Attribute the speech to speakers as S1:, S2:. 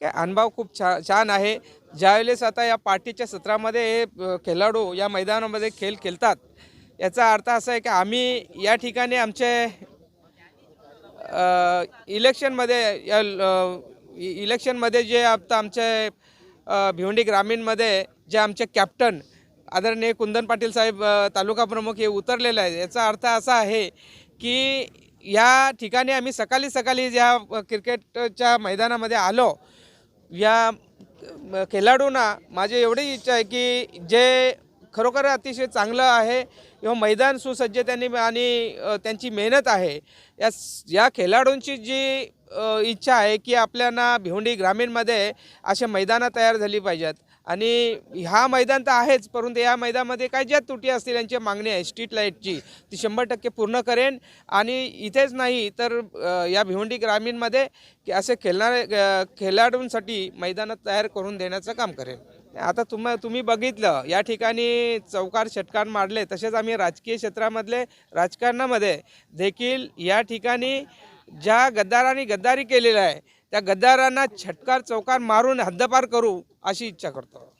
S1: काय अनुभव खूप छा छान आहे. ज्यावेळेस आता या पार्टीच्या सत्रामध्ये हे खेळाडू या मैदानामध्ये खेळ खेळतात याचा अर्थ असा आहे की आम्ही या ठिकाणी आमचे इलेक्शनमध्ये या इलेक्शनमध्ये जे आता आमचे भिवंडी ग्रामीणमध्ये जे आमचे कॅप्टन आदरणीय कुंदन पाटील साहेब तालुका प्रमुख हे उतरलेले आहेत. याचा अर्थ असा आहे की या ठिकाणी आम्ही सकाळी सकाळी ज्या क्रिकेटच्या मैदानामध्ये आलो या खेळाडूंना माझी एवढी इच्छा आहे की जे खरोखर अतिशय चांगलं आहे किंवा मैदान सुसज्ज त्यांनी आणि त्यांची मेहनत आहे या या खेळाडूंची जी इच्छा आहे की आपल्याला भिवंडी ग्रामीणमध्ये असे मैदानं तयार झाली पाहिजेत. आणि हा मैदान तर आहेच परंतु या मैदानामध्ये काय ज्या त्रुटी असतील यांची मागणी आहे. स्ट्रीट लाईटची ती शंभर टक्के पूर्ण करेन. आणि इथेच नाही तर या भिवंडी ग्रामीणमध्ये की असे खेळणारे खेळाडूंसाठी मैदानं तयार करून देण्याचं काम करेन. आता तुम तुम्ही बघितलं या ठिकाणी चौकार षटकार मारले तसेच आम्ही राजकीय क्षेत्रामधले राजकारणामध्ये देखील या ठिकाणी ज्या गद्दारांनी गद्दारी केलेलं आहे त्या गद्दारांना छटकार चौकार मारून हद्दपार करू अशी इच्छा करतो.